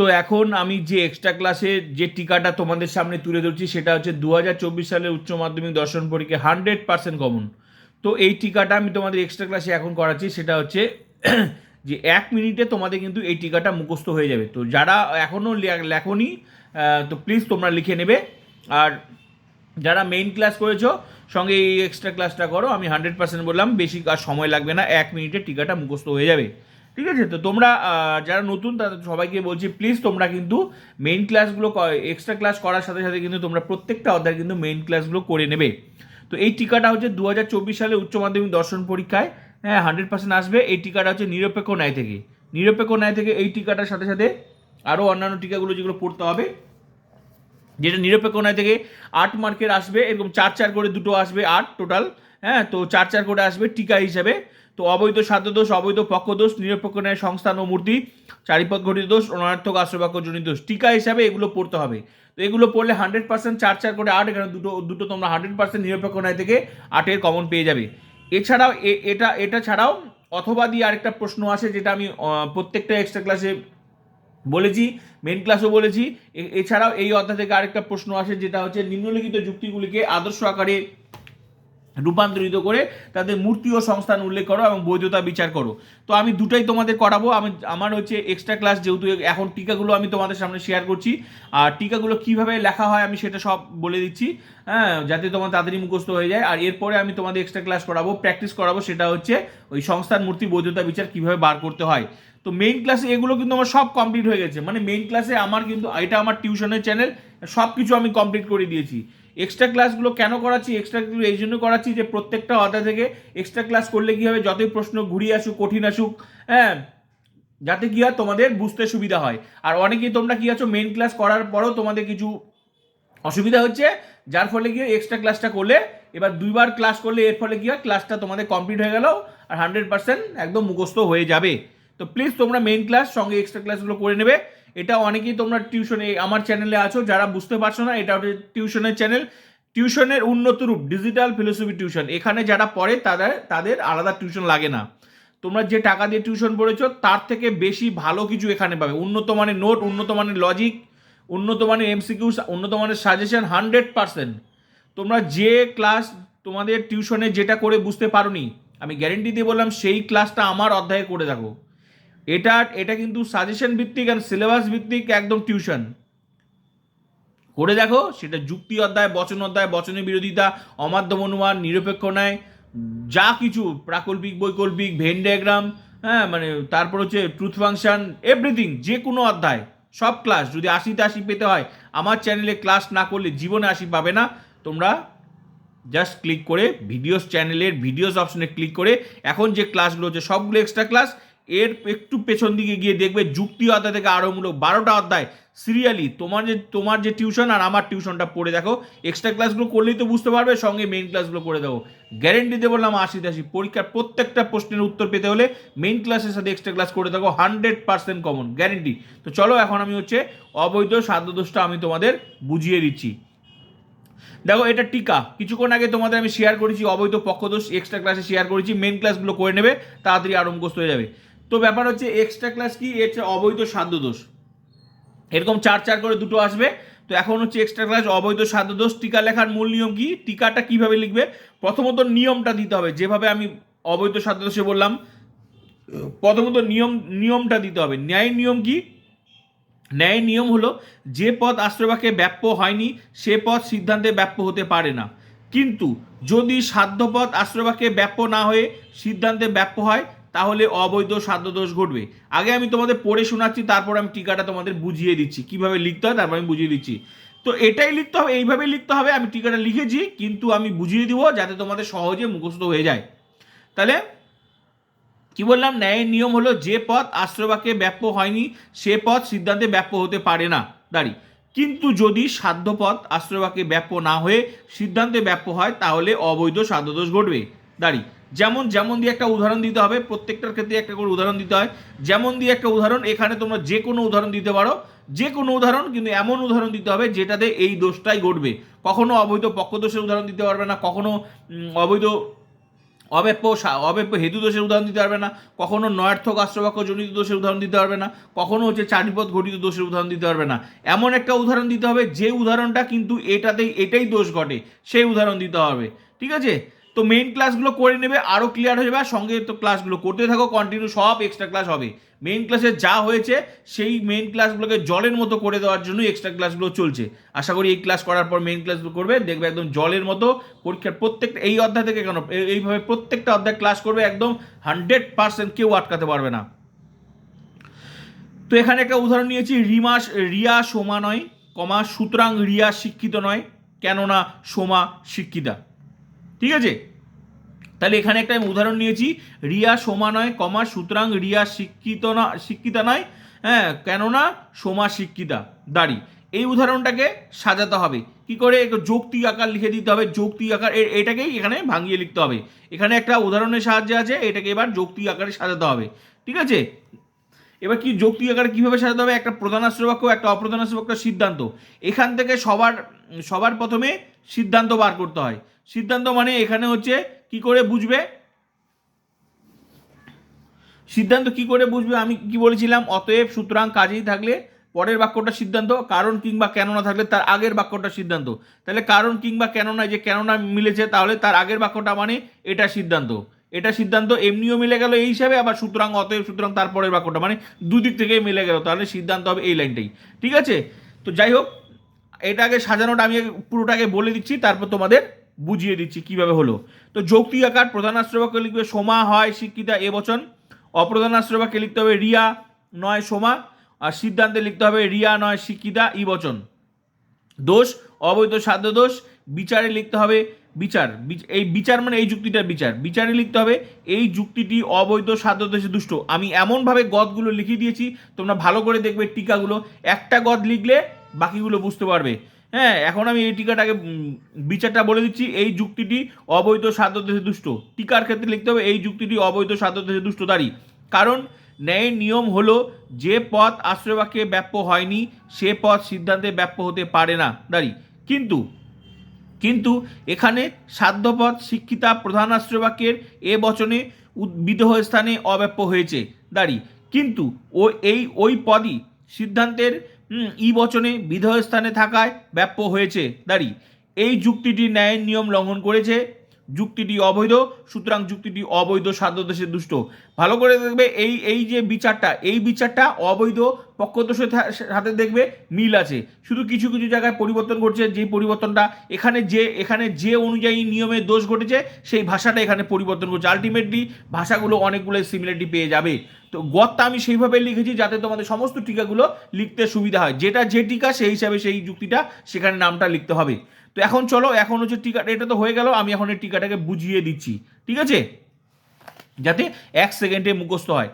তো এখন আমি যে এক্সট্রা ক্লাসে যে টিকাটা তোমাদের সামনে তুলে ধরছি, সেটা হচ্ছে দু হাজার চব্বিশ সালের উচ্চ মাধ্যমিক দর্শন পরীক্ষা হান্ড্রেড পার্সেন্ট কমন তো এই টিকাটা আমি তোমাদের এক্সট্রা ক্লাসে এখন করাচ্ছি, সেটা হচ্ছে যে এক মিনিটে তোমাদের কিন্তু এই টিকাটা মুখস্থ হয়ে যাবে। তো যারা এখনও লেখনি তো প্লিজ তোমরা লিখে নেবে। আর যারা মেইন ক্লাস করেছ, সঙ্গে এই এক্সট্রা ক্লাসটা করো, আমি হান্ড্রেড পার্সেন্ট বললাম, বেশি আর সময় লাগবে না, এক মিনিটে টিকাটা মুখস্থ হয়ে যাবে। ঠিক আছে? তো তোমরা যারা নতুন, তাদের সবাইকে বলছি প্লিজ তোমরা কিন্তু মেইন ক্লাসগুলো এক্সট্রা ক্লাস করার সাথে সাথে কিন্তু তোমরা প্রত্যেকটা অধ্যায় কিন্তু মেইন ক্লাসগুলো করে নেবে। তো এই টিকাটা হচ্ছে দু হাজার চব্বিশ সালে উচ্চ মাধ্যমিক দর্শন পরীক্ষায় হ্যাঁ হান্ড্রেড পার্সেন্ট আসবে। এই টিকাটা হচ্ছে নিরপেক্ষ ন্যায় থেকে। নিরপেক্ষ ন্যায় থেকে এই টিকাটার সাথে সাথে আরও অন্যান্য টিকাগুলো যেগুলো পড়তে হবে, যেটা নিরপেক্ষ নয় থেকে আট মার্কের আসবে এরকম চার চার করে দুটো আসবে, আট টোটাল হ্যাঁ তো চার চার করে আসবে টিকা হিসাবে। তো অবৈধ সাধ্য দোষ, অবৈধ পক্ষ দোষ, নিরপেক্ষ ন্যায় সংস্থান ও মূর্তি চারিপদ ঘটিত দোষ, অনর্থক আশ্রবাক্য জনিত দোষ। টিকা হিসাবে এগুলো পড়তে হবে। তো এগুলো পড়লে হান্ড্রেড পার্সেন্ট চার চার করে আট, এখানে দুটো দুটো তোমরা হান্ড্রেড পার্সেন্ট নিরপেক্ষ ন্যায় থেকে আটের কমন পেয়ে যাবে। এছাড়াও এটা এটা ছাড়াও অথবা দিয়ে আরেকটা প্রশ্ন আসে যেটা আমি প্রত্যেকটা এক্সট্রা ক্লাসে বলেছি মেন ক্লাসও বলেছি। এছাড়াও এই অধ্যায় থেকে আরেকটা প্রশ্ন আসে যেটা হচ্ছে নিম্নলিখিত যুক্তিগুলিকে আদর্শ আকারে রূপান্তরিত করে তাদের মূর্তি ও সংস্থান উল্লেখ করো এবং বৈধতা বিচার করো। তো আমি দুটাই তোমাদের করাবো। আমি, আমার হচ্ছে এক্সট্রা ক্লাস যেহেতু এখন টিকাগুলো আমি তোমাদের সামনে শেয়ার করছি। আর টিকাগুলো কীভাবে লেখা হয় আমি সেটা সব বলে দিচ্ছি। হ্যাঁ যাতে তোমার তাড়াতাড়ি মুখস্থ হয়ে যায়। আর এরপরে আমি তোমাদের এক্সট্রা ক্লাস করাবো প্র্যাকটিস করাবো সেটা হচ্ছে ওই সংস্থান মূর্তি বৈধতা বিচার কীভাবে বার করতে হয়। তো মেইন ক্লাসে এগুলো কিন্তু আমার সব কমপ্লিট হয়ে গেছে। মানে মেইন ক্লাসে আমার কিন্তু, এটা আমার টিউশনের চ্যানেল সব কিছু আমি কমপ্লিট করে দিয়েছি। এক্সট্রা ক্লাসগুলো কেন করাচ্ছি? এক্সট্রা ক্লাসগুলো এই জন্য করাচ্ছি যে প্রত্যেকটা অধ্যায় থেকে এক্সট্রা ক্লাস করলে কী হবে? যতই প্রশ্ন ঘুরিয়ে আসুক, কঠিন আসুক হ্যাঁ যাতে কি হয়? তোমাদের বুঝতে সুবিধা হয়। আর অনেকেই তোমরা কি আছো? মেন ক্লাস করার পরও তোমাদের কিছু অসুবিধা হচ্ছে, যার ফলে কি এক্সট্রা ক্লাসটা করলে, এবার দুইবার ক্লাস করলে এর ফলে কি হয়? ক্লাসটা তোমাদের কমপ্লিট হয়ে গেল আর হান্ড্রেড পার্সেন্ট একদম মুখস্থ হয়ে যাবে। তো প্লিজ তোমরা মেন ক্লাস সঙ্গে এক্সট্রা ক্লাসগুলো করে নেবে। এটা অনেকেই তোমরা টিউশনে, আমার চ্যানেলে আছো, যারা বুঝতে পারছ না, এটা হচ্ছে টিউশনের চ্যানেল টিউশনের উন্নত রূপ ডিজিটাল ফিলোসফি টিউশন এখানে যারা পড়ে, তাদের তাদের আলাদা টিউশন লাগে না। তোমরা যে টাকা দিয়ে টিউশন পড়েছো, তার থেকে বেশি ভালো কিছু এখানে পাবে। উন্নত মানের নোট উন্নত মানের লজিক উন্নত মানের এমসিকিউ উন্নত মানের সাজেশন হান্ড্রেড পার্সেন্ট তোমরা যে ক্লাস তোমাদের টিউশনে যেটা করে বুঝতে পারোনি, আমি গ্যারেন্টি দিয়ে বললাম, সেই ক্লাসটা আমার অধ্যায়ে করে দেখো। এটা এটা কিন্তু সাজেশন ভিত্তিক আর সিলেবাস ভিত্তিক একদম টিউশন করে দেখো, সেটা যুক্তি অধ্যায়, বচন অধ্যায়, বচনের বিরোধিতা অমাধ্যম অনুমান নিরপেক্ষ ন্যায়, যা কিছু প্রাকল্পিক, বৈকল্পিক ভেন ডায়াগ্রাম হ্যাঁ মানে তারপর হচ্ছে ট্রুথ ফাংশন এভরিথিং যে কোনো অধ্যায়, সব ক্লাস যদি আশিতে আশি পেতে হয়, আমার চ্যানেলে ক্লাস না করলে জীবনে আশি পাবে না। তোমরা জাস্ট ক্লিক করে ভিডিওস চ্যানেলের ভিডিওস অপশনে ক্লিক করে, এখন যে ক্লাসগুলো হচ্ছে, সবগুলো এক্সট্রা ক্লাস এর একটু পেছন দিকে গিয়ে দেখবে যুক্তি অধ্যায় থেকে আরোমূলক বারোটা অধ্যায়। সিরিয়ালি তোমার যে তোমার যে টিউশন আর আমার টিউশনটা পড়ে দেখো এক্সট্রা ক্লাসগুলো করলেই তো বুঝতে পারবে, সঙ্গে মেইন ক্লাসগুলো করে দেবো। গ্যারেন্টি দিয়ে বললাম আশি আশি পরীক্ষার প্রত্যেকটা প্রশ্নের উত্তর পেতে হলে মেইন ক্লাসের সাথে এক্সট্রা ক্লাস করে দেখো হান্ড্রেড পার্সেন্ট কমন গ্যারেন্টি তো চলো, এখন আমি হচ্ছে অবৈধ, সাধ্যদোষটা আমি তোমাদের বুঝিয়ে দিচ্ছি। দেখো, এটা টিকা। কিছুক্ষণ আগে তোমাদের আমি শেয়ার করেছি, অবৈধ পক্ষদোষ এক্সট্রা ক্লাসে শেয়ার করেছি মেন ক্লাসগুলো করে নেবে, তাড়াতাড়ি আরও মুখস্থ হয়ে যাবে। তো ব্যাপার হচ্ছে এক্সট্রা ক্লাস কি? এর অবৈধ সাধ্য দোষ। এরকম চার চার করে দুটো আসবে। তো এখন হচ্ছে এক্সট্রা ক্লাস অবৈধ সাধ্য দোষ। টিকা লেখার মূল নিয়ম কি? টিকাটা কীভাবে লিখবে? প্রথমত নিয়মটা দিতে হবে। যেভাবে আমি অবৈধ সাধ্য দোষে বললাম, প্রথমত নিয়ম, নিয়মটা দিতে হবে। ন্যায় নিয়ম কি? ন্যায় নিয়ম হলো যে পদ আশ্রয়বাকে ব্যাপ্য হয়নি, সে পদ সিদ্ধান্তে ব্যাপ্য হতে পারে না। কিন্তু যদি সাধ্যপদ আশ্রয়বাকে ব্যাপ্য না হয়ে সিদ্ধান্তে ব্যাপ্য হয় তাহলে অবৈধ সাধ্য দোষ ঘটবে। আগে আমি তোমাদের পড়ে শোনাচ্ছি, তারপর আমি টিকাটা তোমাদের বুঝিয়ে দিচ্ছি। কীভাবে লিখতে হয়, তারপর আমি বুঝিয়ে দিচ্ছি। তো এটাই লিখতে হবে এইভাবেই লিখতে হবে, আমি টিকাটা লিখেছি, কিন্তু আমি বুঝিয়ে দিব যাতে তোমাদের সহজে মুখস্থ হয়ে যায়। তাহলে কি বললাম? ন্যায়ের নিয়ম হলো যে পথ আশ্রয়বাকে ব্যাপ্য হয়নি, সে পথ সিদ্ধান্তে ব্যাপ্য হতে পারে না। দাঁড়ি। কিন্তু যদি সাধ্য পথ আশ্রয়বাকে ব্যাপ্য না হয়ে সিদ্ধান্তে ব্যাপ্য হয়, তাহলে অবৈধ সাধ্যদোষ ঘটবে। দাঁড়ি। যেমন যেমন দিয়ে একটা উদাহরণ দিতে হবে প্রত্যেকটার ক্ষেত্রে একটা করে উদাহরণ দিতে হয় যেমন দিয়ে একটা উদাহরণ এখানে তোমরা যে কোনো উদাহরণ দিতে পারো যে কোনো উদাহরণ কিন্তু এমন উদাহরণ দিতে হবে যেটাতে এই দোষটাই ঘটবে কখনো অবৈধ পক্ষদোষের উদাহরণ দিতে পারবে না কখনো অবৈধ অব্যাপ্য অব্যাপ্য হেতু দোষের উদাহরণ দিতে পারবে না কখনো নয়ার্থক আশ্রবাক্য জনিত দোষের উদাহরণ দিতে পারবে না কখনো হচ্ছে চারিপদ ঘটিত দোষের উদাহরণ দিতে পারবে না এমন একটা উদাহরণ দিতে হবে যে উদাহরণটা কিন্তু এটাতেই এটাই দোষ ঘটে সেই উদাহরণ দিতে হবে ঠিক আছে তো মেইন ক্লাসগুলো করে নেবে আরও ক্লিয়ার হয়ে যাবে আর সঙ্গে তো ক্লাসগুলো করতে থাকো কন্টিনিউ সব এক্সট্রা ক্লাস হবে। মেইন ক্লাসে যা হয়েছে, সেই মেইন ক্লাসগুলোকে জলের মতো করে দেওয়ার জন্য এক্সট্রা ক্লাসগুলো চলছে। আশা করি এই ক্লাস করার পর মেইন ক্লাসগুলো করবে, দেখবে একদম জলের মতো পরীক্ষার প্রত্যেকটা, এই অধ্যায় থেকে কেন এই- এইভাবে প্রত্যেকটা অধ্যায় ক্লাস করবে, একদম হান্ড্রেড পার্সেন্ট কেউ আটকাতে পারবে না। তো এখানে একটা উদাহরণ নিয়েছি, রিমা, রিয়া সোমা নয়, কমা, সুতরাং রিয়া শিক্ষিত নয়, কেননা সোমা শিক্ষিতা। ঠিক আছে? তাহলে এখানে একটা আমি উদাহরণ নিয়েছি। রিয়া সোমা নয়, কমা, সুতরাং রিয়া শিক্ষিত না, শিক্ষিতা নয় হ্যাঁ কেননা সোমা শিক্ষিতা, দাঁড়ি। এই উদাহরণটাকে সাজাতে হবে। কি করে? যৌক্তিক আকার লিখে দিতে হবে। যৌক্তিক আকার এটাকেই এখানে ভাঙিয়ে লিখতে হবে। এখানে একটা উদাহরণের সাহায্যে আছে, এটাকে এবার যৌক্তিক আকারে সাজাতে হবে। ঠিক আছে? এবার কি যৌক্তিক আকারে কীভাবে সাজাতে হবে? একটা প্রধানাশ্র বাক্য একটা অপ্রধানাশ্র বাক্য সিদ্ধান্ত। এখান থেকে সবার সবার প্রথমে সিদ্ধান্ত বার করতে হয়। সিদ্ধান্ত মানে এখানে হচ্ছে কি করে বুঝবে? সিদ্ধান্ত কি করে বুঝবে? আমি কি বলেছিলাম? অতএব সুতরাং কাজেই থাকলে পরের বাক্যটা সিদ্ধান্ত, কারণ কিংবা কেননা থাকলে তার আগের বাক্যটা সিদ্ধান্ত। তাহলে কারণ কিংবা কেননা যে কেননা মিলেছে, তাহলে তার আগের বাক্যটা মানে এটা সিদ্ধান্ত। এটা সিদ্ধান্ত এমনিও মিলে গেল এই হিসাবে, আবার সুতরাং অতএব সুতরাং তারপরের বাক্যটা মানে দুদিক থেকেই মিলে গেল। তাহলে সিদ্ধান্ত হবে এই লাইনটাই। ঠিক আছে? তো যাই হোক এটা আগে সাজানোটা আমি পুরোটাকে বলে দিচ্ছি, তারপর তোমাদের বুঝিয়ে দিচ্ছি কীভাবে হলো। তো যৌক্তিক আকার, প্রধান আশ্রবাক্য লিখবে সোমা, হয়, শিক্ষিতা, এ বচন। অপ্রধান আশ্রবাক্যে লিখতে হবে রিয়া, নয়, সোমা। আর সিদ্ধান্তে লিখতে হবে রিয়া, নয়, শিক্ষিতা, ই বচন। দোষ, অবৈধ সাধ্য দোষ। বিচারে লিখতে হবে বিচার। বিচ- এই বিচার মানে এই যুক্তিটার বিচার। বিচারে লিখতে হবে এই যুক্তিটি অবৈধ সাধ্য দোষে দুষ্ট। আমি এমনভাবে গদগুলো লিখিয়ে দিয়েছি, তোমরা ভালো করে দেখবে টিকাগুলো। একটা গদ লিখলে বাকিগুলো বুঝতে পারবে। হ্যাঁ এখন আমি এই টিকাটাকে বিচারটা বলে দিচ্ছি, এই যুক্তিটি অবৈধ সাধ্য দেশে দুষ্ট। টিকার ক্ষেত্রে লিখতে হবে, এই যুক্তিটি অবৈধ সাধ্য দেশে দুষ্ট দাঁড়ি কারণ ন্যায়ের নিয়ম হলো, যে পথ আশ্রয়বাক্যে ব্যাপ্য হয়নি, সে পথ সিদ্ধান্তে ব্যাপ্য হতে পারে না, দাঁড়ি। কিন্তু কিন্তু এখানে সাধ্যপদ শিক্ষিতা প্রধান আশ্রয়বাক্যের এ বচনে বিদেহ স্থানে অব্যাপ্য হয়েছে, দাঁড়ি। কিন্তু ও, এই ওই পদই সিদ্ধান্তের ই বচনে বিধেয় স্থানে থাকায় ব্যাপ্য হয়েছে। দাঁড়ি এই যুক্তিটি ন্যায়ের নিয়ম লঙ্ঘন করেছে যুক্তিটি অবৈধ, সুতরাং যুক্তিটি অবৈধ সাধ্যদোষের দুষ্ট। ভালো করে দেখবে, এই এই যে বিচারটা, এই বিচারটা অবৈধ, পক্ষদোষের সাথে দেখবে মিল আছে। শুধু কিছু কিছু জায়গায় পরিবর্তন ঘটছে, যে পরিবর্তনটা এখানে যে এখানে যে অনুযায়ী নিয়মে দোষ ঘটেছে, সেই ভাষাটা এখানে পরিবর্তন করছে আলটিমেটলি ভাষাগুলো অনেকগুলো সিমিলারিটি পেয়ে যাবে। তো গদটা আমি সেইভাবে লিখেছি যাতে তোমাদের সমস্ত টিকাগুলো লিখতে সুবিধা হয়। যেটা যে টিকা, সেই হিসাবে সেই যুক্তিটা সেখানে নামটা লিখতে হবে। তো এখন চলো, এখন হচ্ছে টিকা এটা তো হয়ে গেল, আমি এখন এই টিকাটাকে বুঝিয়ে দিচ্ছি, ঠিক আছে? যাতে এক সেকেন্ডে মুখস্থ হয়।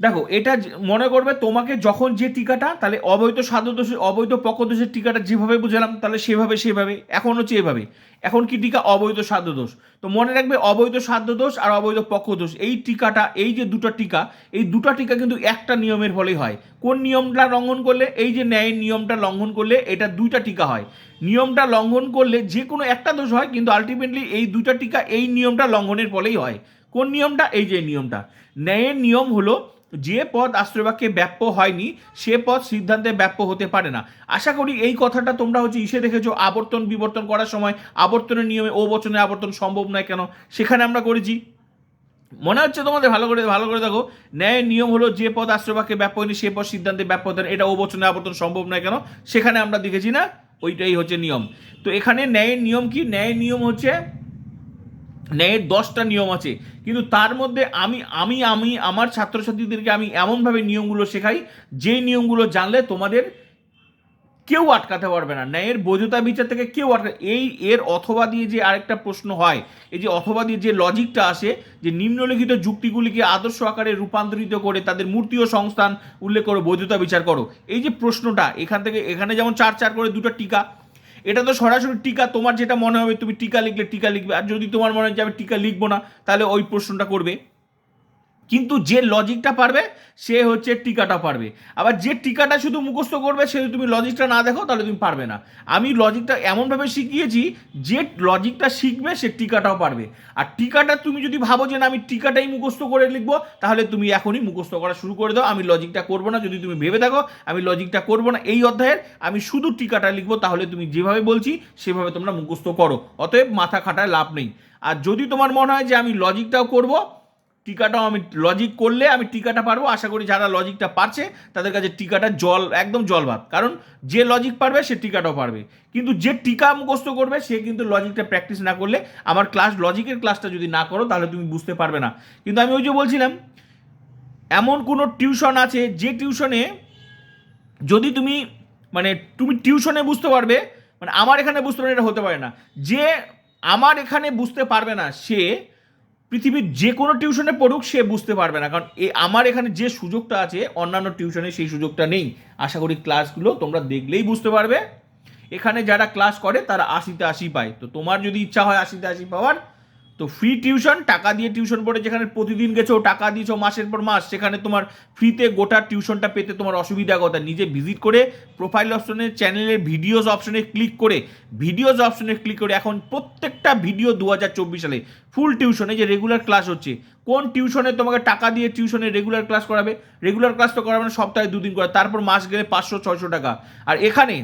দেখো, এটা মনে করবে তোমাকে যখন যে টিকাটা তাহলে অবৈধ সাধ্যদোষের অবৈধ পক্ষদোষের টিকাটা যেভাবে বুঝালাম, তাহলে সেভাবে সেভাবে, এখন হচ্ছে এভাবে। এখন কি টিকা অবৈধ সাধ্যদোষ তো মনে রাখবে অবৈধ সাধ্যদোষ আর অবৈধ পক্ষদোষ এই টিকাটা এই যে দুটো টিকা এই দুটো টিকা কিন্তু একটা নিয়মের ফলেই হয়। কোন নিয়মটা লঙ্ঘন করলে? এই যে ন্যায়ের নিয়মটা লঙ্ঘন করলে, এটা দুইটা টিকা হয়। নিয়মটা লঙ্ঘন করলে যে কোনো একটা দোষ হয়, কিন্তু আলটিমেটলি এই দুইটা টিকা এই নিয়মটা লঙ্ঘনের ফলেই হয়। কোন নিয়মটা? এই যে নিয়মটা। ন্যায়ের নিয়ম হলো, যে পদ আশ্রয়বাক্যে ব্যাপ্য হয়নি, সে পদ সিদ্ধান্তে ব্যাপ্য হতে পারে না। আশা করি এই কথাটা তোমরা হচ্ছে ইসে দেখেছ, আবর্তন বিবর্তন করার সময়, আবর্তনের নিয়মে ও বচনে আবর্তন সম্ভব নয় কেন? সেখানে আমরা করেছি। মনে হচ্ছে তোমাদের ভালো করে ভালো করে দেখো, ন্যায়ের নিয়ম হলো যে পদ আশ্রয়বাক্যে ব্যাপ্য হয়নি, সে পদ সিদ্ধান্তে ব্যাপ্য হতে এটা ও বচনে আবর্তন সম্ভব নয় কেন? সেখানে আমরা দেখেছি না? ওইটাই হচ্ছে নিয়ম। তো এখানে ন্যায়ের নিয়ম কি? ন্যায়ের নিয়ম হচ্ছে, ন্যায়ের দশটা নিয়ম আছে। কিন্তু তার মধ্যে আমি আমি আমি, আমার ছাত্রছাত্রীদেরকে আমি এমনভাবে নিয়মগুলো শেখাই যে নিয়মগুলো জানলে তোমাদের কেউ আটকাতে পারবে না। ন্যায়ের বৈধতা বিচার থেকে কেউ আটকা এই এর অথবা দিয়ে যে আরেকটা প্রশ্ন হয়, এই যে অথবা দিয়ে যে লজিকটা আসে, যে নিম্নলিখিত যুক্তিগুলিকে আদর্শ আকারে রূপান্তরিত করে তাদের মূর্তি ও সংস্থান উল্লেখ করে, বৈধতা বিচার করো। এই যে প্রশ্নটা, এখান থেকে, এখানে যেমন চার চার করে দুটো টিকা, এটা তো সরাসরি টিকা, তোমার যেটা মনে হবে তুমি টিকা লিখলে টিকা লিখবে। আর যদি তোমার মনে হয় যে আমি টিকা লিখব না, তাহলে ওই প্রশ্নটা করবে। কিন্তু যে লজিকটা পারবে, সে হচ্ছে টিকাটা পারবে। আবার যে টিকাটা শুধু মুখস্থ করবে, সে তুমি লজিকটা না দেখো, তাহলে তুমি পারবে না। আমি লজিকটা এমনভাবে শিখিয়েছি, যে লজিকটা শিখবে, সে টিকাটাও পারবে। আর টিকাটা তুমি যদি ভাবো যে না, আমি টিকাটাই মুখস্থ করে লিখব, তাহলে তুমি এখনই মুখস্থ করা শুরু করে দাও। আমি লজিকটা করব না, যদি তুমি ভেবে থাকো, আমি লজিকটা করব না। এই অধ্যায়ের আমি শুধু টিকাটা লিখব, তাহলে তুমি যেভাবে বলছি, সেভাবে তোমরা মুখস্থ করো। অতএব মাথা খাটায় লাভ নেই। আর যদি তোমার মনে হয় যে আমি লজিকটাও করব টিকাটাও আমি লজিক করলে আমি টিকাটা পারব। আশা করি যারা লজিকটা পারছে, তাদের কাছে টিকাটা জল, একদম জল ভাত। কারণ যে লজিক পারবে, সে টিকাটাও পারবে। কিন্তু যে টিকা মুখস্থ করবে, সে কিন্তু লজিকটা প্র্যাকটিস না করলে, আমার ক্লাস লজিকের ক্লাসটা যদি না করো, তাহলে তুমি বুঝতে পারবে না। কিন্তু আমি ওই যে বলছিলাম, এমন কোনো টিউশন আছে, যে টিউশনে যদি তুমি মানে তুমি টিউশনে বুঝতে পারবে মানে আমার এখানে বুঝতে পারবে, এটা হতে পারে না। যে আমার এখানে বুঝতে পারবে না, সে পৃথিবীর যে কোনো টিউশনে পড়ুক, সে বুঝতে পারবে না। কারণ এ, আমার এখানে যে সুযোগটা আছে, অন্যান্য টিউশনে সেই সুযোগটা নেই। আশা করি ক্লাসগুলো তোমরা দেখলেই বুঝতে পারবে। এখানে যারা ক্লাস করে, তারা আশিতে আশি পায়। তো তোমার যদি ইচ্ছা হয় আশিতে আশি পাওয়ার তো ফ্রি টিউশন টাকা দিয়ে টিউশন পড়ে, যেখানে প্রতিদিন গেছো, টাকা দিয়েছ মাসের পর মাস, সেখানে তোমার ফ্রিতে গোটা টিউশনটা পেতে তোমার অসুবিধা কথা। নিজে ভিজিট করে প্রোফাইল অপশনে চ্যানেলের ভিডিওস অপশনে ক্লিক করে ভিডিওস অপশনে ক্লিক করে এখন প্রত্যেকটা ভিডিও দু হাজার চব্বিশ সালে ফুল টিউশনে যে রেগুলার ক্লাস হচ্ছে, কোন টিউশনে তোমাকে টাকা দিয়ে টিউশনে রেগুলার ক্লাস করাবে? রেগুলার ক্লাস তো করাবে না, সপ্তাহে দুদিন করে, তারপর মাস গেলে পাঁচশো, ছয়শো টাকা। আর এখানে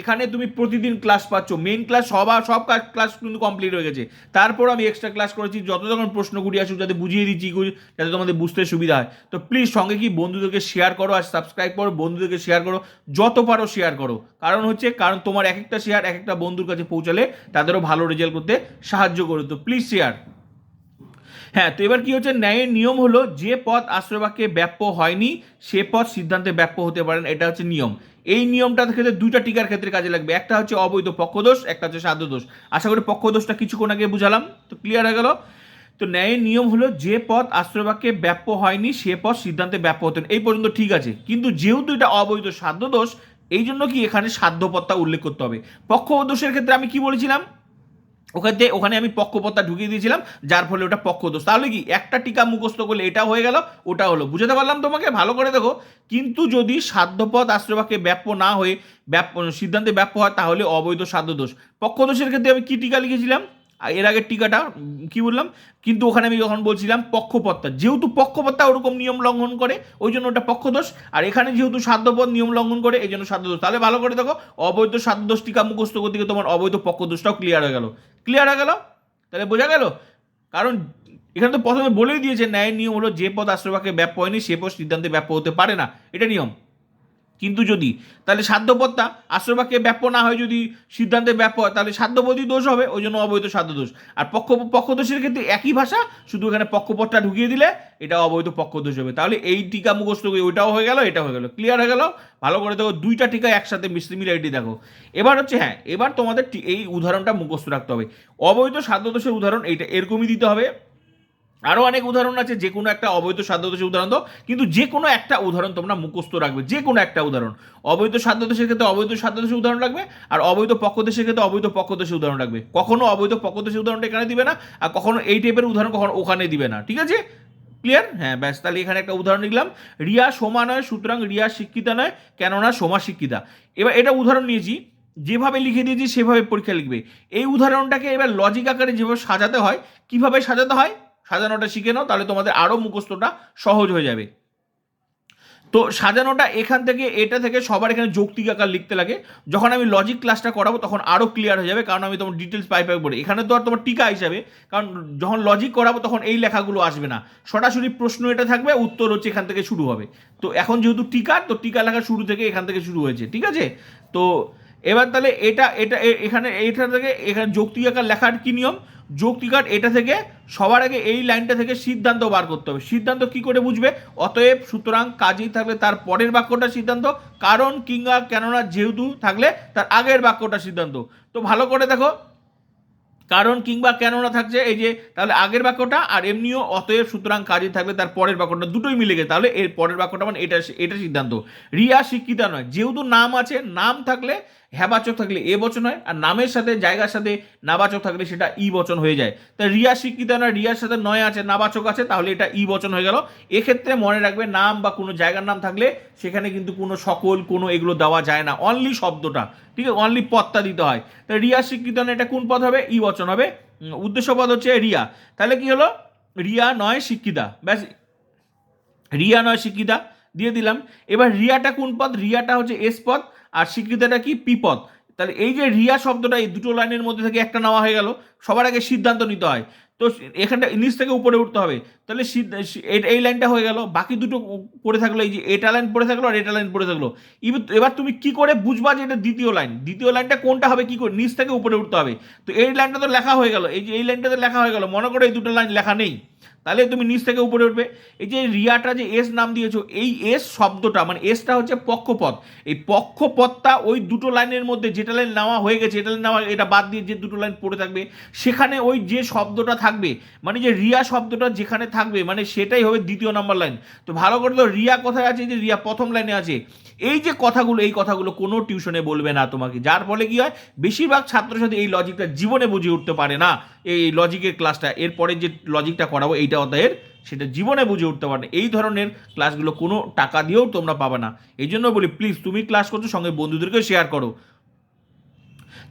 এখানে তুমি প্রতিদিন ক্লাস পাচ্ছ। মেন ক্লাস সবার, সব ক্লাস কিন্তু কমপ্লিট হয়ে গেছে। তারপর আমি এক্সট্রা ক্লাস করেছি, যত যখন প্রশ্নগুলি আসুক, যাতে বুঝিয়ে দিচ্ছি যাতে তোমাদের বুঝতে সুবিধা হয়। তো প্লিজ সঙ্গে কি বন্ধুদেরকে শেয়ার করো আর সাবস্ক্রাইব করো, বন্ধুদেরকে শেয়ার করো, যত পারো শেয়ার করো। কারণ হচ্ছে, কারণ তোমার এক একটা শেয়ার এক একটা বন্ধুর কাছে পৌঁছালে তাদেরও ভালো রেজাল্ট করতে সাহায্য করো তো প্লিজ শেয়ার হ্যাঁ তো এবার কি হচ্ছে, ন্যায়ের নিয়ম হলো, যে পথ আশ্রয়বাক্যে ব্যাপ্য হয়নি, সে পথ সিদ্ধান্তে ব্যাপ্য হতে পারেন, এটা হচ্ছে নিয়ম। এই নিয়মটা ক্ষেত্রে দুইটা টিকার ক্ষেত্রে কাজে লাগবে। একটা হচ্ছে অবৈধ পক্ষদোষ, একটা হচ্ছে সাধ্য দোষ। আশা করি পক্ষদোষটা কিছুক্ষণ আগে বুঝালাম, তো ক্লিয়ার হয়ে গেল? তো ন্যায়ের নিয়ম হলো যে পথ আশ্রয়বাক্যে ব্যাপ্য হয়নি, সে পথ সিদ্ধান্তে ব্যাপ্য হতেন এই পর্যন্ত ঠিক আছে। কিন্তু যেহেতু এটা অবৈধ সাধ্য দোষ, এই জন্য কি এখানে সাধ্যপত্তা উল্লেখ করতে হবে? পক্ষ দোষের ক্ষেত্রে আমি কি বলেছিলাম? ওখানে ওখানে আমি পক্ষপথটা ঢুকিয়ে দিয়েছিলাম, যার ফলে ওটা পক্ষদোষ তাহলে কি, একটা টিকা মুখস্থ করলে এটা হয়ে গেল, ওটা হলো। বুঝাতে পারলাম তোমাকে? ভালো করে দেখো। কিন্তু যদি সাধ্যপথ আশ্রয়বাক্যে ব্যাপ্য না হয়ে ব্যাপ সিদ্ধান্তে ব্যাপ্য হয়, তাহলে অবৈধ সাধ্য দোষ পক্ষদোষের ক্ষেত্রে আমি কী টিকা লিখেছিলাম? এর আগের টিকাটা কি বললাম? কিন্তু ওখানে আমি যখন বলছিলাম পক্ষপত্তা, যেহেতু পক্ষপত্তা ওরকম নিয়ম লঙ্ঘন করে, ওই জন্য ওটা পক্ষদোষ। আর এখানে যেহেতু সাধ্যপদ নিয়ম লঙ্ঘন করে, এই জন্য সাধ্যদোষ। তাহলে ভালো করে দেখো, অবৈধ সাধ্যদোষ টিকা মুখস্থ করতে গিয়ে তোমার অবৈধ পক্ষদোষটাও ক্লিয়ার হয়ে গেল। ক্লিয়ার হয়ে গেল? তাহলে বোঝা গেল? কারণ এখানে তো প্রথমে বলেই দিয়েছে, ন্যায়ের নিয়ম হলো যে পদ আশ্রয়বাকে ব্যাপ্য হয়নি, সে পদ সিদ্ধান্তে ব্যাপ্য হতে পারে না। এটা নিয়ম। কিন্তু যদি, তাহলে সাধ্যপত্তা আশ্রয়বাক্যে ব্যাপ্য না হয় যদি সিদ্ধান্তে ব্যাপ্য হয়, তাহলে সাধ্যপদই দোষ হবে, ওই জন্য অবৈধ সাধ্য দোষ। আর পক্ষ, পক্ষদোষের ক্ষেত্রে একই ভাষা, শুধু এখানে পক্ষপথটা ঢুকিয়ে দিলে এটা অবৈধ পক্ষদোষ হবে। তাহলে এই টিকা মুখস্থ ওইটাও হয়ে গেল এটা হয়ে গেল। ক্লিয়ার হয়ে গেল? ভালো করে দেখো, দুইটা টিকা একসাথে সিমিলারিটি দেখো। এবার হচ্ছে হ্যাঁ এবার তোমাদের এই উদাহরণটা মুখস্থ রাখতে হবে। অবৈধ সাধ্য দোষের উদাহরণ, এইটা এরকমই দিতে হবে। আরও অনেক উদাহরণ আছে, যে কোনো একটা অবৈধ সাধ্যদোষের উদাহরণ দাও, কিন্তু যে কোনো একটা উদাহরণ তোমরা মুখস্থ রাখবে, যে কোনো একটা উদাহরণ। অবৈধ সাধ্যদোষের ক্ষেত্রে অবৈধ সাধ্যদোষের উদাহরণ রাখবে আর অবৈধ পক্ষদোষের ক্ষেত্রে অবৈধ পক্ষদোষের উদাহরণ রাখবে কখনো অবৈধ পক্ষদোষের উদাহরণটা এখানে দিবে না, আর কখনো এই টাইপের উদাহরণ কখনো ওখানে দিবে না। ঠিক আছে? ক্লিয়ার হ্যাঁ ব্যাস, তাহলে এখানে একটা উদাহরণ লিখলাম। রিয়া সোমা নয়, সুতরাং রিয়া শিক্ষিতা নয়, কেননা সোমা শিক্ষিতা। এবার এটা উদাহরণ নিয়েছি, যেভাবে লিখে দিয়েছি সেভাবে পরীক্ষা লিখবে। এই উদাহরণটাকে এবার লজিক আকারে যেভাবে সাজাতে হয়, কীভাবে সাজাতে হয়? সাজানোটা শিখে নাও, তাহলে তোমাদের আরও মুখস্থটা সহজ হয়ে যাবে। তো সাজানোটা এখান থেকে, এটা থেকে সবার এখানে যৌক্তিক আকার লিখতে লাগে। যখন আমি লজিক ক্লাসটা করাবো, তখন আরও ক্লিয়ার হয়ে যাবে, কারণ আমি তোমার ডিটেলস পাই পাই পড়ে এখানে তো আর তোমার টিকা হিসাবে, কারণ যখন লজিক করাবো, তখন এই লেখাগুলো আসবে না। সরাসরি প্রশ্ন এটা থাকবে, উত্তর হচ্ছে এখান থেকে শুরু হবে। তো এখন যেহেতু টিকা, তো টিকা লেখা শুরু থেকে এখান থেকে শুরু হয়েছে, ঠিক আছে? তো এবার তাহলে এটা এটা এখানে এইটা থেকে এখানে যৌক্তিক আকার লেখার কী নিয়ম? যৌক্তিকার এটা থেকে সবার আগে এই লাইনটা থেকে সিদ্ধান্ত বার করতে হবে। সিদ্ধান্ত কি করে বুঝবে? অতএব সুতরাং কাজেই থাকলে তার পরের বাক্যটা সিদ্ধান্ত, কারণ কিংবা কেননা যেহেতু থাকলে তার আগের বাক্যটা সিদ্ধান্ত। তো ভালো করে দেখো, কারণ কিংবা কেননা থাকছে, এই যে তাহলে আগের বাক্যটা আর এমনিও অতএব সুতরাং কাজে থাকবে তার পরের বাক্যটা দুটোই মিলে গেছে। তাহলে এর পরের বাক্যটা মানে এটা এটা সিদ্ধান্ত। রিয়া শিক্ষিতা নয়। যেহেতু নাম আছে, নাম থাকলে হ্যাবাচক থাকলে এ বচন হয়, আর নামের সাথে, জায়গার সাথে নাবাচক থাকলে সেটা ই বচন হয়ে যায়। তা রিয়া শিক্ষিতা নয় রিয়ার সাথে নয় আছে, নাবাচক আছে, তাহলে এটা ই বচন হয়ে গেল। এক্ষেত্রে মনে রাখবে নাম বা কোনো জায়গার নাম থাকলে সেখানে কিন্তু কোনো সকল, কোনো এগুলো দেওয়া যায় না। অনলি শব্দটা, ঠিক আছে? অনলি পদটা দিতে হয়। তা রিয়া শিক্ষিত না এটা কোন পদ হবে? ই বচন হবে। উদ্দেশ্য পদ হচ্ছে রিয়া। তাহলে কি হলো? রিয়া নয় শিক্ষিতা ব্যাস। রিয়া নয় শিক্ষিতা দিয়ে দিলাম। এবার রিয়াটা কোন পদ? রিয়াটা হচ্ছে এস পদ। আর শিক্ষিতাটা কি? পি পদ তাহলে এই যে রিয়া শব্দটা এই দুটো লাইনের মধ্যে থেকে একটা নেওয়া হয়ে গেল, সবার আগে সিদ্ধান্ত নিতে হয়। তো এখানটা নিচ থেকে উপরে উঠতে হবে। তাহলে এই- লাইনটা হয়ে গেল। বাকি দুটো পড়ে থাকল, এই যে এটা লাইন পড়ে থাকল আর এটা লাইন পড়ে থাকল। এবার তুমি কি করে বুঝবা যে এটা দ্বিতীয় লাইন? দ্বিতীয় লাইনটা কোনটা হবে, কি করে, নিচ থেকে উপরে উঠতে হবে। তো এই লাইনটা তো লেখা হয়ে গেল। এই যে এই লাইনটা তো লেখা হয়ে গেল। মনে করো এই দুটো লাইন লেখা নেই। তাহলে তুমি নিচ থেকে উপরে উঠবে। এই যে রিয়াটা যে এস নাম দিয়েছ, এই এস শব্দটা মানে এসটা হচ্ছে পক্ষপথ। এই পক্ষপথটা ওই দুটো লাইনের মধ্যে, যেটা লাইন নেওয়া হয়ে গেছে এটা লাইন নেওয়া এটা বাদ দিয়ে যে দুটো লাইন পড়ে থাকবে, সেখানে ওই যে শব্দটা থাকবে মানে যে রিয়া শব্দটা যেখানে থাকবে মানে সেটাই হবে দ্বিতীয় নাম্বার লাইন। তো ভালো করে তো রিয়া কোথায় আছে? যে রিয়া প্রথম লাইনে আছে। এই যে কথাগুলো, এই কথাগুলো কোনো টিউশনে বলবে না তোমাকে, যার ফলে কি হয়? বেশিরভাগ ছাত্রছাত্রী এই লজিকটা জীবনে বুঝে উঠতে পারে না। এই লজিকের ক্লাসটা এরপরে যে লজিকটা করাবো, এইটা অধ্যায়ের সেটা জীবনে বুঝে উঠতে পারে এই ধরনের ক্লাসগুলো কোনো টাকা দিয়েও তোমরা পাবে না। এই জন্য বলি প্লিজ তুমি ক্লাস করছ, সঙ্গে বন্ধুদেরকে শেয়ার করো।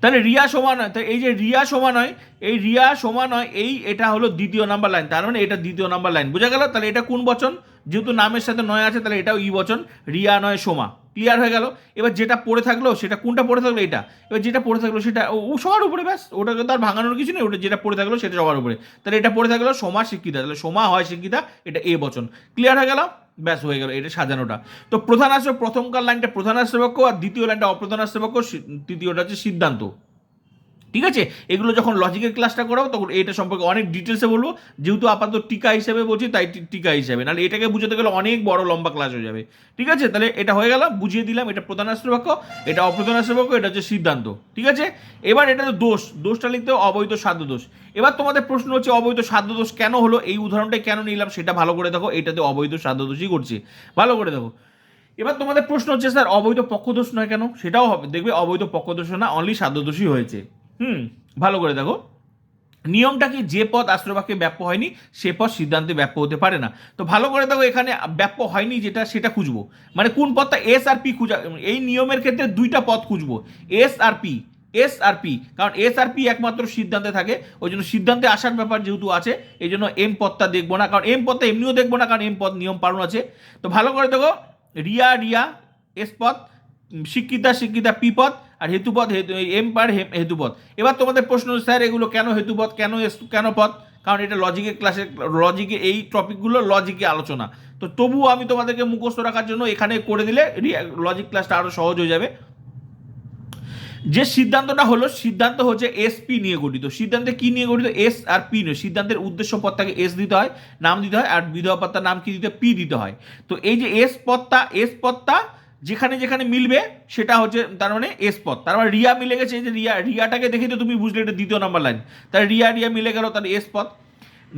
তাহলে রিয়া সমান হয় তাই এই যে রিয়া সমান হয়, এই রিয়া সমান হয়, এই এটা হলো দ্বিতীয় নাম্বার লাইন তার মানে এটা দ্বিতীয় নাম্বার লাইন বোঝা গেল? তাহলে এটা কোন বচন? যেহেতু নামের সাথে নয় আছে, তাহলে এটাও ই বচন। রিয়া নয় সোমা। ক্লিয়ার হয়ে গেল। এবার যেটা পড়ে থাকল, সেটা কোনটা পড়ে থাকল? এটা। এবার যেটা পড়ে থাকল, সেটা ও- সবার উপরে ব্যাস। ওটা তো আর ভাঙানোর কিছু নেই। ওটা যেটা পড়ে থাকল, সেটা সবার উপরে। তাহলে এটা পড়ে থাকল সোমা শিক্ষিতা। তাহলে সোমা হয় শিক্ষিতা, এটা এ বচন। ক্লিয়ার হয়ে গেল? ব্যাস, হয়ে গেল। এটা সাজানোটা। তো প্রধান আশ্রয়, প্রথমকার লাইনটা প্রধান আশ্রয় বাক্য আর দ্বিতীয় লাইনটা অপ্রধান আশ্রয় বাক্য তৃতীয়টা হচ্ছে সিদ্ধান্ত। ঠিক আছে? এগুলো যখন লজিকের ক্লাসটা করাবো তখন এটা সম্পর্কে অনেক ডিটেলসে বলব। যেহেতু আপাতত টিকা হিসেবে বলছি, তাই টিকা হিসেবে। নাহলে এটাকে বুঝতে গেলে অনেক বড় লম্বা ক্লাস হয়ে যাবে। ঠিক আছে? তাহলে এটা হয়ে গেল, বুঝিয়ে দিলাম। এটা প্রধান রাষ্ট্র বাক্য এটা অপ্রধান রাষ্ট্র বাক্য এটা হচ্ছে সিদ্ধান্ত। ঠিক আছে? এবার এটা তো দোষ। দোষটা লিখতে অবৈধ সাধ্য দোষ। এবার তোমাদের প্রশ্ন হচ্ছে, অবৈধ সাধ্য দোষ কেন হলো? এই উদাহরণটা কেন নিলাম? সেটা ভালো করে দেখো। এটাতে অবৈধ সাধ্য দোষই করছে। ভালো করে দেখো। এবার তোমাদের প্রশ্ন হচ্ছে, স্যার, অবৈধ পক্ষদোষ নয় কেন? সেটাও হবে। দেখবে অবৈধ পক্ষদোষ না অনলি সাধ্যদোষই হয়েছে। হুম, ভালো করে দেখো। নিয়মটা কি? যে পদ আশ্রবাক্যে ব্যাপ্য হয়নি, সে পদ সিদ্ধান্তে ব্যাপ্য হতে পারে না। তো ভালো করে দেখো, এখানে ব্যাপ্য হয়নি যেটা, সেটা খুঁজবো। মানে কোন পদটা এস আর পি খুঁজা, এই নিয়মের ক্ষেত্রে দুইটা পদ খুঁজবো। S R P S R P কারণ এস আর পি একমাত্র সিদ্ধান্তে থাকে। ওই জন্য সিদ্ধান্তে আসার ব্যাপার যেহেতু আছে, এই জন্য এম পদটা দেখব না। কারণ এম পদটা এমনিও দেখব না, কারণ এম পদ নিয়ম পালন আছে। তো ভালো করে দেখো, রিয়া রিয়া এস পদ শিক্ষিতা শিক্ষিতা পি পদ আর হেতুপদ হেতু এম পার হে- হেতুপদ এবার তোমাদের প্রশ্ন, স্যার, এগুলো কেন হেতুপদ কেন কেন পথ? কারণ এটা লজিকের ক্লাসে লজিকে এই টপিকগুলো লজিকে আলোচনা। তো তবুও আমি তোমাদেরকে মুখস্থ রাখার জন্য এখানে করে দিলে লজিক ক্লাসটা আরও সহজ হয়ে যাবে। যে সিদ্ধান্তটা হলো, সিদ্ধান্ত হচ্ছে এস পি নিয়ে গঠিত। সিদ্ধান্তে কি নিয়ে গঠিত? এস আর পি নয়। সিদ্ধান্তের উদ্দেশ্য পদটাকে এস দিতে হয়, নাম দিতে হয়, আর বিধবা পদটার নাম কি দিতে পি দিতে হয়। তো এই যে এস পদটা এস পদটা যেখানে যেখানে মিলবে, সেটা হচ্ছে তার মানে এস পদ। তার মানে রিয়া মিলে গেছে যে রিয়া, রিয়াটাকে দেখে তো তুমি বুঝলে, এটা দ্বিতীয় নাম্বার লাইন তাহলে রিয়া রিয়া মিলে গেল তাহলে এস পদ।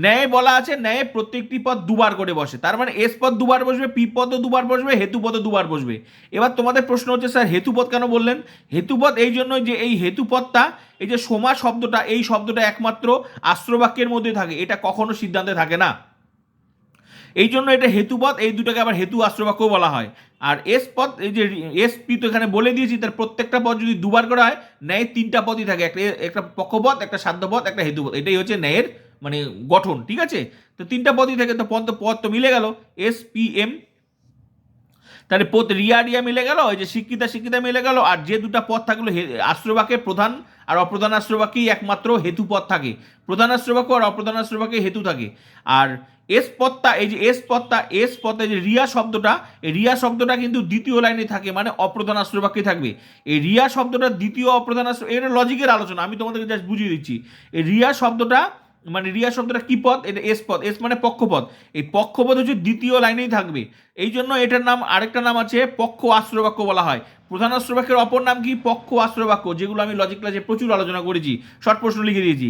ন্যায় বলা আছে, ন্যায় প্রত্যেকটি পদ দুবার করে বসে। তার মানে এস পদ দুবার বসবে পি পদও দুবার বসবে, হেতু পদও দুবার বসবে। এবার তোমাদের প্রশ্ন হচ্ছে, স্যার হেতুপদ কেন বললেন? হেতুপদ এই জন্য যে এই হেতুপদটা এই যে সোমা শব্দটা, এই শব্দটা একমাত্র আশ্রবাক্যের মধ্যে থাকে। এটা কখনো সিদ্ধান্তে থাকে না। এই জন্য এটা হেতুপদ এই দুটাকে আবার হেতু আশ্রবাক্য বলা হয়। আর এস পদ, এই যে এস পি তো এখানে বলে দিয়েছি, তার প্রত্যেকটা পদ যদি দুবার করা হয় ন্যায় তিনটা পদই থাকে, একটা একটা পক্ষপথ একটা সাধ্যপদ একটা হেতুপদ এটাই হচ্ছে ন্যায়ের মানে গঠন, ঠিক আছে? তো তিনটা পদই থাকে, তো পদ তো পদ তো মিলে গেল, এস পি এম। তাহলে পদ রিয়া রিয়া মিলে গেল, ওই যে শিক্ষিতা শিক্ষিতা মিলে গেল, আর যে দুটো পদ থাকল আশ্রবাক্যে প্রধান আর অপ্রধান আশ্রবাক্যেই একমাত্র হেতু পদ থাকে। প্রধান আশ্রবাক্য আর অপ্রধান আশ্রবাক্যে হেতু থাকে। আর এস পত্তা এই যে এস পত্তা এস এই যে রিয়া শব্দটা, এই রিয়া শব্দটা কিন্তু দ্বিতীয় লাইনে থাকে মানে অপ্রধান আশ্রবাক্যে থাকবে। এই রিয়া শব্দটা দ্বিতীয় অপ্রধান আশ্রয়, এটা লজিকের আলোচনা, আমি তোমাদেরকে জাস্ট বুঝিয়ে দিচ্ছি। এই রিয়া শব্দটা মানে রিয়া শব্দটা কি পদ? এটা এস পদ এস মানে পক্ষপদ। এই পক্ষপদ হচ্ছে দ্বিতীয় লাইনেই থাকবে। এই জন্য এটার নাম, আরেকটা নাম আছে পক্ষ আশ্রবাক্য বলা হয়। প্রধান আশ্রবাক্যের অপর নাম কি? পক্ষ আশ্রবাক্য যেগুলো আমি লজিক ক্লাসে প্রচুর আলোচনা করেছি, শর্ট প্রশ্ন লিখে দিয়েছি।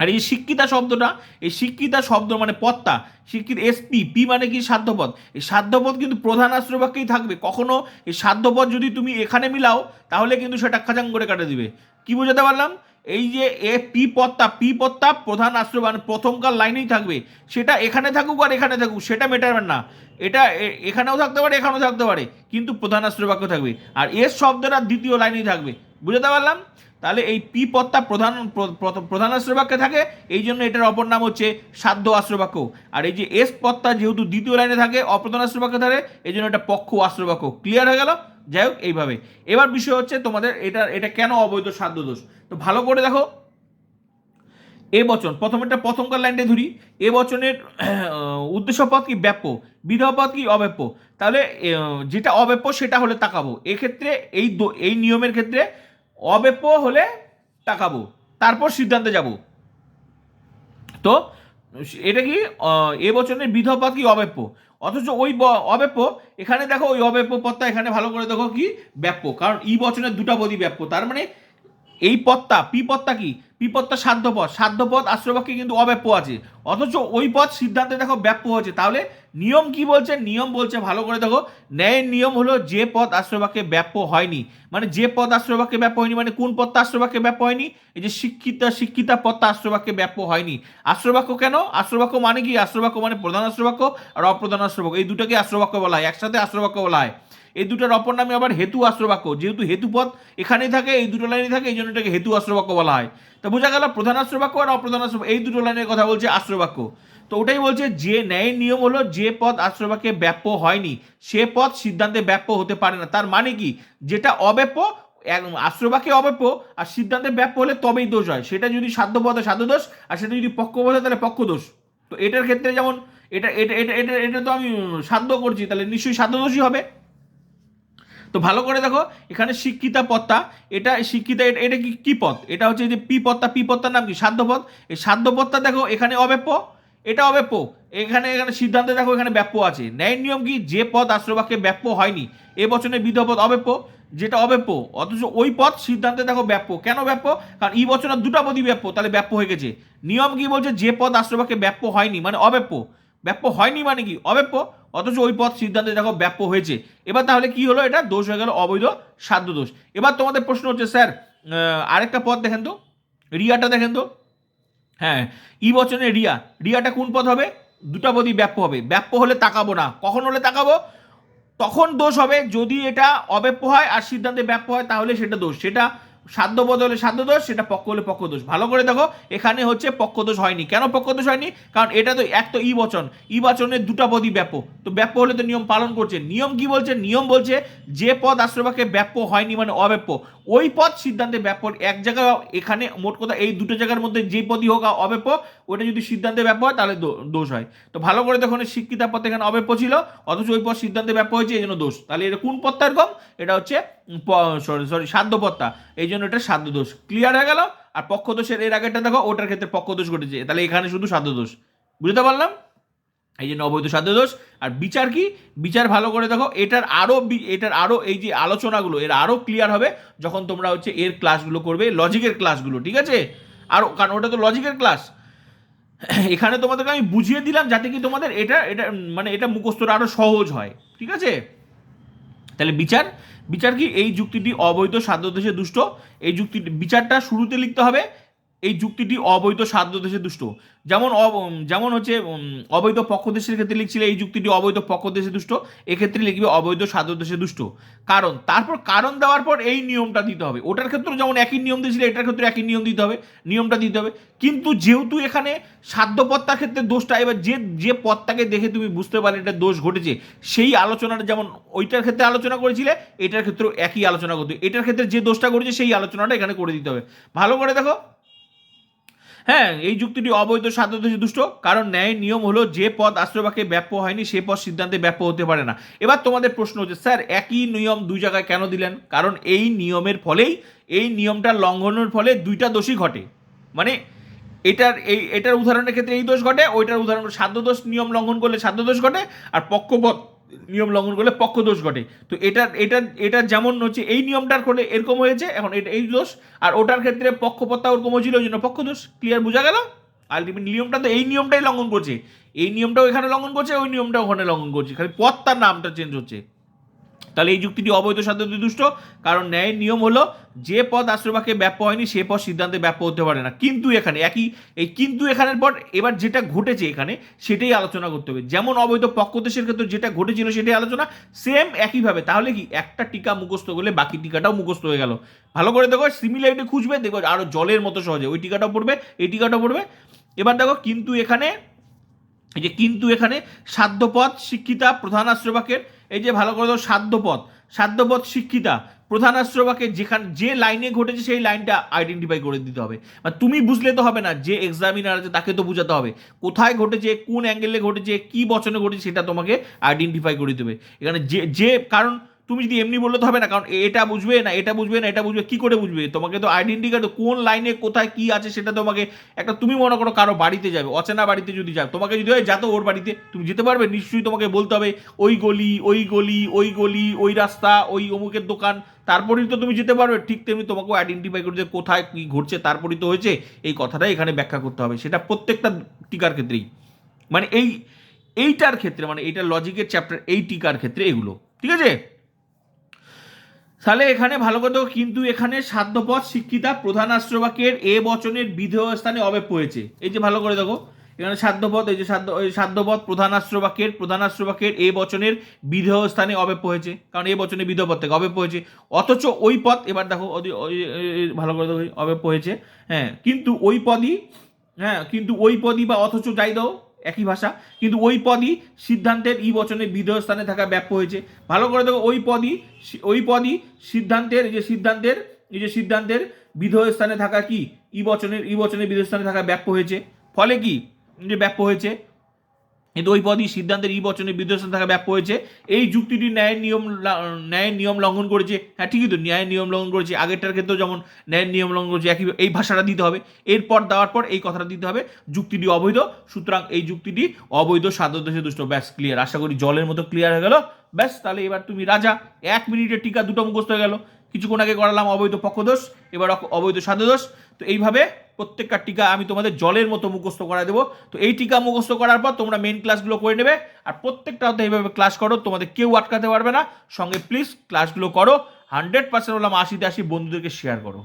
আর এই শিক্ষিতা শব্দটা, এই শিক্ষিতা শব্দ মানে পত্তা, শিক্ষিত এসপি, পি মানে কি সাধ্যপদ, এই সাধ্যপদ কিন্তু প্রধান আশ্রবাক্যেই থাকবে। কখনো এই সাধ্যপদ যদি তুমি এখানে মিলাও, তাহলে কিন্তু সেটা খাজাং করে কাটে দিবে। কি বোঝাতে পারলাম? এই যে এ পি পত্তা পি পত্তা প্রধান আশ্রয় মানে প্রথমকার লাইনেই থাকবে। সেটা এখানে থাকুক আর এখানে থাকুক, সেটা মেটার না। এটা এখানেও থাকতে পারে, এখানেও থাকতে পারে, কিন্তু প্রধান আশ্রয় বাক্য থাকবে। আর এস শব্দটা দ্বিতীয় লাইনেই থাকবে। বুঝতে পারলাম? তাহলে এই পি পত্তা প্রধান, প্র- প্র- প্রধান আশ্রয় বাক্যে থাকে, এই জন্য এটার অপর নাম হচ্ছে সাধ্য আশ্রয় বাক্য আর এই যে এস পত্তা যেহেতু দ্বিতীয় লাইনে থাকে, অপ্রধান আশ্রয় বাক্যে থাকে, এই জন্য এটা পক্ষ আশ্রয় বাক্য ক্লিয়ার হয়ে গেল? যাই হোক, এইভাবে। এবার বিষয় হচ্ছে তোমাদের এটা এটা কেন অবৈধ সাধ্য দোষ? তো ভালো করে দেখো। এ বচন, প্রথমেরটা প্রথমকার লাইনটা ধরি। এ বচনের উদ্দেশ্য পদ কি? ব্যাপ্য। বিধবা পদ কি? অব্যাপ্য। তাহলে যেটা অব্যাপ্য, সেটা হলে তাকাবো। এক্ষেত্রে, এই এই নিয়মের ক্ষেত্রে অব্যাপ্য হলে তাকাবো, তারপর সিদ্ধান্তে যাব। তো এটা কি এবচনের বিধবা কি অব্যাপ্য অথচ ওই অব্যাপ্য এখানে দেখো ওই অব্যাপ্য পদটা এখানে ভালো করে দেখো কি ব্যাপ্য কারণ ই বচনের দুটা বদি ব্যাপ্য তার মানে এই পদটা, পি পদটা কি? পি পদটা সাধ্যপদ। সাধ্যপদ আশ্রবাক্যে কিন্তু অব্যাপ্য আছে। অথচ ওই পদ সিদ্ধান্তে দেখো ব্যাপ্য হচ্ছে তাহলে নিয়ম কি বলছে? নিয়ম বলছে ভালো করে দেখো, ন্যায়ের নিয়ম হলো যে পদ আশ্রবাক্যে ব্যাপ্য হয়নি। মানে যে পদ আশ্রবাক্যে ব্যাপ্য হয়নি মানে কোন পদটা আশ্রবাক্যে ব্যাপ্য হয়নি? এই যে শিক্ষিতা শিক্ষিতা পদটা আশ্রবাক্যে ব্যাপ্য হয়নি। আশ্রবাক্য কেন? আশ্রবাক্য মানে কি? আশ্রবাক্য মানে প্রধান আশ্রবাক্য আর অপ্রধান আশ্রবাক্য এই দুটোকে আশ্রবাক্য বলা হয়। একসাথে আশ্রবাক্য বলা হয়। এই দুটার অপর নামে আবার হেতু আশ্রবাক্য। যেহেতু হেতুপদ এখানেই থাকে, এই দুটো লাইনে থাকে এই জন্য এটাকে হেতু আশ্রবাক্য বলা হয়। তো বোঝা গেল প্রধান আশ্রবাক্য আর অপ্রধান আশ্রবাক্য, এই দুটো লাইনের কথা বলছে আশ্রবাক্য। তো ওটাই বলছে, যে ন্যায়ের নিয়ম হলো যে পদ আশ্রবাক্যে ব্যাপ্য হয়নি, সে পদ সিদ্ধান্তে ব্যাপ্য হতে পারে না। তার মানে কি? যেটা অব্যাপ্য আশ্রবাক্যে অব্যাপ্য আর সিদ্ধান্তে ব্যাপ্য হলে তবেই দোষ হয়। সেটা যদি সাধ্যপদ হয় সাধ্য দোষ আর সেটা যদি পক্ষপদ হয় তাহলে পক্ষ দোষ। তো এটার ক্ষেত্রে যেমন এটা এটা এটা এটা তো আমি সাধ্য করছি, তাহলে নিশ্চয়ই সাধ্য দোষই হবে। তো ভালো করে দেখো, এখানে শিক্ষিতা পত্তা, এটা শিক্ষিতা, এটা কি কি পদ? এটা হচ্ছে যে পি পত্তা, পি পত্তার নাম কি? সাধ্য পদ। এই সাধ্য পদটা দেখো, এখানে অব্যাপ্য, এটা অব্যাপ্য। এখানে এখানে সিদ্ধান্তে দেখো, এখানে ব্যাপ্য আছে। ন্যায় নিয়ম কি? যে পদ আশ্রবাক্যে ব্যাপ্য হয়নি, এ বচনে বিধ পদ অব্যাপ্য, যেটা অব্যাপ্য। অথচ ওই পদ সিদ্ধান্তে দেখো ব্যাপ্য। কেন ব্যাপ্য? কারণ ই বচনের দুটা পদই ব্যাপ্য, তাহলে ব্যাপ্য হয়ে গেছে। নিয়ম কি বলছে? যে পদ আশ্রবাক্যে ব্যাপ্য হয়নি মানে অব্যাপ্য। ব্যাপ্য হয়নি মানে কি? অব্যাপ্য। অথচ ওই পথ সিদ্ধান্তে দেখো ব্যাপ্য হয়েছে। এবার তাহলে কি হলো এটা? দোষ হয়ে গেল, অবৈধ, সাধ্য দোষ। এবার তোমাদের প্রশ্ন হচ্ছে, স্যার আরেকটা পথ দেখেন তো। রিয়াটা দেখেন তো। হ্যাঁ ই বচনে রিয়া। রিয়াটা কোন পথ হবে? দুটা পদই ব্যাপ্য হবে। ব্যাপ্য হলে তাকাবো না। কখন হলে তাকাবো? তখন দোষ হবে। যদি এটা অব্যাপ্য হয় আর সিদ্ধান্তে ব্যাপ্য হয়, তাহলে সেটা দোষ। সেটা সাধ্য বদলে সাধ্য দোষ, সেটা পক্ষ হলে পক্ষ দোষ। ভালো করে দেখো, এখানে হচ্ছে পক্ষ দোষ হয়নি। কেন পক্ষ দোষ হয়নি? কারণ এটা তো এক তো ই বচন। ই বচনের দুটা পদই ব্যাপ্য তো ব্যাপ হলে তো নিয়ম পালন করছে। নিয়ম কি বলছে? নিয়ম বলছে যে পদ আশ্রবাকে ব্যাপ হয়নি মানে অব্যাপ্য। ওই পদ সিদ্ধান্তে ব্যাপ্য এক জায়গায় এখানে মোট কথা এই দুটো জায়গার মধ্যে যে পদই হোক অব্যাপ্য ওটা যদি সিদ্ধান্তে ব্যাপ হয় তাহলে দোষ হয়। তো ভালো করে দেখুন শিক্ষিতা পদ এখানে অব্যাপ্য ছিল, অথচ ওই পদ সিদ্ধান্তে ব্যাপ হয়েছে, এই জন্য দোষ। তাহলে এটা কোন পত্তার কম এটা হচ্ছে সরি সরি সাধ্য পত্তা এই জন্য এটা সাধ্য দোষ ক্লিয়ার হয়ে গেল? আর পক্ষ দোষের এর আগেরটা দেখো, ওটার ক্ষেত্রে পক্ষ দোষ ঘটেছে। তাহলে এখানে শুধু সাধ্য দোষ বুঝতে পারলাম? এই জন্য অবৈধ সাধ্য দোষ আর বিচার কি? বিচার ভালো করে দেখো, এটার আরও এটার আরও এই যে আলোচনাগুলো, এর আরও ক্লিয়ার হবে যখন তোমরা হচ্ছে এর ক্লাসগুলো করবে লজিকের ক্লাসগুলো ঠিক আছে? আর কারণ ওটা তো লজিকের ক্লাস এখানে তোমাদেরকে আমি বুঝিয়ে দিলাম যাতে কি তোমাদের এটা এটা মানে এটা মুখস্থটা আরও সহজ হয়, ঠিক আছে? তাহলে বিচার বিচার কি? এই যুক্তিটি অবৈধ, সাধ্য দেশে দুষ্ট। এই যুক্তি, বিচারটা শুরুতে লিখতে হবে এই যুক্তিটি অবৈধ সাধ্য দেশে দুষ্ট। যেমন যেমন হচ্ছে অবৈধ পক্ষ দেশের ক্ষেত্রে লিখছিলে, এই যুক্তিটি অবৈধ পক্ষ দেশে দুষ্ট, এক্ষেত্রে লিখবে অবৈধ সাধ্য দেশে দুষ্ট। কারণ, তারপর কারণ দেওয়ার পর এই নিয়মটা দিতে হবে। ওটার ক্ষেত্রে যেমন একই নিয়ম দিয়েছিলে, এটার ক্ষেত্রে একই নিয়ম দিতে হবে, নিয়মটা দিতে হবে। কিন্তু যেহেতু এখানে সাধ্য পত্তার ক্ষেত্রে দোষটা, এবার যে যে পদটাকে দেখে তুমি বুঝতে পারলে এটা দোষ ঘটেছে, সেই আলোচনাটা যেমন ওইটার ক্ষেত্রে আলোচনা করেছিলে, এটার ক্ষেত্রেও একই আলোচনা করতে এটার ক্ষেত্রে যে দোষটা ঘটেছে, সেই আলোচনাটা এখানে করে দিতে হবে। ভালো করে দেখো। হ্যাঁ এই যুক্তিটি অবৈধ সাধ্যদোষী দুষ্ট। কারণ ন্যায় নিয়ম হলো যে পদ আশ্রয়বাকে ব্যাপ্য হয়নি, সে পদ সিদ্ধান্তে ব্যাপ্য হতে পারে না। এবার তোমাদের প্রশ্ন হচ্ছে, স্যার, একই নিয়ম দুই জায়গায় কেন দিলেন? কারণ এই নিয়মের ফলেই, এই নিয়মটা লঙ্ঘনের ফলে দুইটা দোষই ঘটে। মানে এটার, এই, এটার উদাহরণের ক্ষেত্রে এই দোষ ঘটে, ওইটার উদাহরণ সাধ্য দোষ, নিয়ম লঙ্ঘন করলে সাধ্য দোষ ঘটে, আর পক্ষপথ নিয়ম লঙ্ঘন করলে পক্ষ দোষ ঘটে। তো এটা এটা এটা যেমন হচ্ছে, এই নিয়মটার করলে এরকম হয়েছে, এখন এটা এই দোষ। আর ওটার ক্ষেত্রে পক্ষপত্তা ওরকম হয়েছিল, ওই জন্য পক্ষ দোষ। ক্লিয়ার বোঝা গেল? আলটিমেট নিয়মটা তো এই নিয়মটাই লঙ্ঘন করছে। এই নিয়মটাও এখানে লঙ্ঘন করছে, ওই নিয়মটাও ওখানে লঙ্ঘন করছে। খালি পথ তার নামটা চেঞ্জ হচ্ছে। তাহলে এই যুক্তিটি অবৈধ সাধ্য দুষ্ট কারণ ন্যায়ের নিয়ম হলো যে পদ আশ্রয়বাক্যে ব্যাপ্য হয়নি, সে পদ সিদ্ধান্তে ব্যাপ্য হতে পারে না। কিন্তু এখানে, একই, এই কিন্তু এখানের পর এবার যেটা ঘটেছে এখানে, সেটাই আলোচনা করতে হবে। যেমন অবৈধ পক্ষদেশের ক্ষেত্রে যেটা ঘটেছিল সেটাই আলোচনা সেম একইভাবে। তাহলে কি, একটা টিকা মুখস্থ করলে বাকি টিকাটাও মুখস্থ হয়ে গেল। ভালো করে দেখো সিমিলারিটি খুঁজবে, দেখো আরও জলের মতো সহজে। ওই টিকাটাও পড়বে, এই টিকাটাও পড়বে। এবার দেখো, কিন্তু এখানে এই যে কিন্তু এখানে সাধ্যপদ শিক্ষিতা প্রধান আশ্রবাকের এই যে ভালো করে সাধ্যপদ সাধ্যপদ শিক্ষিতা প্রধান আশ্রবাকের যেখানে, যে লাইনে ঘটেছে সেই লাইনটা আইডেন্টিফাই করে দিতে হবে। বা তুমি বুঝলে তো হবে না যে এক্সামিনার আছে তাকে তো বোঝাতে হবে। কোথায় ঘটেছে, কোন অ্যাঙ্গেলে ঘটেছে, কি বচনে ঘটেছে সেটা তোমাকে আইডেন্টিফাই করে দেবে এখানে যে যে, কারণ তুমি যদি এমনি বললে তো হবে না, কারণ এটা বুঝবে না, এটা বুঝবে না, এটা বুঝবে, কি করে বুঝবে? তোমাকে তো আইডেন্টিফাই কোন লাইনে কোথায় কি আছে সেটা তোমাকে একটা তুমি মনে করো কারও বাড়িতে যাবে, অচেনা বাড়িতে যদি যাও, তোমাকে যদি হয় যাতো ওর বাড়িতে তুমি যেতে পারবে, নিশ্চয়ই তোমাকে বলতে হবে, ওই গলি ওই গলি ওই গলি, ওই রাস্তা, ওই অমুকের দোকান। তারপরেই তো তুমি যেতে পারবে, ঠিক তেমনি তোমাকেও আইডেন্টিফাই করে যে কোথায় কি ঘটছে, তারপরেই তো হয়েছে, এই কথাটাই এখানে ব্যাখ্যা করতে হবে, সেটা প্রত্যেকটা টিকার ক্ষেত্রেই। মানে এই, এইটার ক্ষেত্রে মানে এইটা লজিকের চ্যাপ্টার এই টিকার ক্ষেত্রে এগুলো, ঠিক আছে? তাহলে এখানে ভালো কথা, কিন্তু এখানে সাধ্যপদ, শিক্ষিতা, প্রধান আশ্রবাকের এ বচনের বিধেয় স্থানে অবেপ হয়েছে। এই যে ভালো করে দেখো, এখানে সাধ্যপদ, এই যে সাধ্য সাধ্যপদ, প্রধান আশ্রবাকের প্রধান আশ্রবাকের এ বচনের বিধেয় স্থানে অবেপ হয়েছে। কারণ এ বচনে বিধেয় পদ থেকে অবেপ হয়েছে। অথচ ওই পদ, এবার দেখো ভালো করে দেখো, অবেপ হয়েছে। হ্যাঁ কিন্তু ওই পদই হ্যাঁ কিন্তু ওই পদই বা অথচ যাই দাও একই ভাষা, কিন্তু ওই পদই সিদ্ধান্তের ই বচনে বিধেয় স্থানে থাকা ব্যাপ্য হয়েছে। ভালো করে দেখো, ওই পদই ওই পদই সিদ্ধান্তের, এই যে সিদ্ধান্তের, এই যে সিদ্ধান্তের বিধেয় স্থানে থাকা কি? ই বচনের ই বচনের বিধেয় স্থানে থাকা ব্যাপ্য হয়েছে। ফলে কি? যে ব্যাপ্য হয়েছে কিন্তু ওই পদই সিদ্ধান্তের ই বচনে বিধেয় স্থানে থাকা ব্যাপ্য হয়েছে। এই যুক্তিটি ন্যায়ের নিয়ম ন্যায়ের নিয়ম লঙ্ঘন করেছে। হ্যাঁ ঠিকই তো, ন্যায়ের নিয়ম লঙ্ঘন করেছে। আগেরটার ক্ষেত্রেও যেমন ন্যায়ের নিয়ম লঙ্ঘন করেছে, একই এই ভাষাটা দিতে হবে। এরপর দেওয়ার পর এই কথাটা দিতে হবে, যুক্তিটি অবৈধ। সুতরাং এই যুক্তিটি অবৈধ সাধ্যদেশে দুষ্ট, ব্যাস ক্লিয়ার আশা করি জলের মতো ক্লিয়ার হয়ে গেল। ব্যাস, তাহলে এবার তুমি রাজা, এক মিনিটের টিকা দুটো মুখস্থ হয়ে গেল। কিছুক্ষণ আগে করালাম অবৈধ পক্ষদোষ, এবার অবৈধ সাধুদোষ। তো এইভাবে প্রত্যেকটা টিকা আমি তোমাদের জলের মতো মুখস্থ করা দেবো। তো এই টিকা মুখস্থ করার পর তোমরা মেন ক্লাসগুলো করে নেবে। আর প্রত্যেকটা হতে এইভাবে ক্লাস করো, তোমাদের কেউ আটকাতে পারবে না। সঙ্গে প্লিজ ক্লাসগুলো করো। হান্ড্রেড পার্সেন্ট বললাম আশিতে আশি বন্ধুদেরকে শেয়ার করো।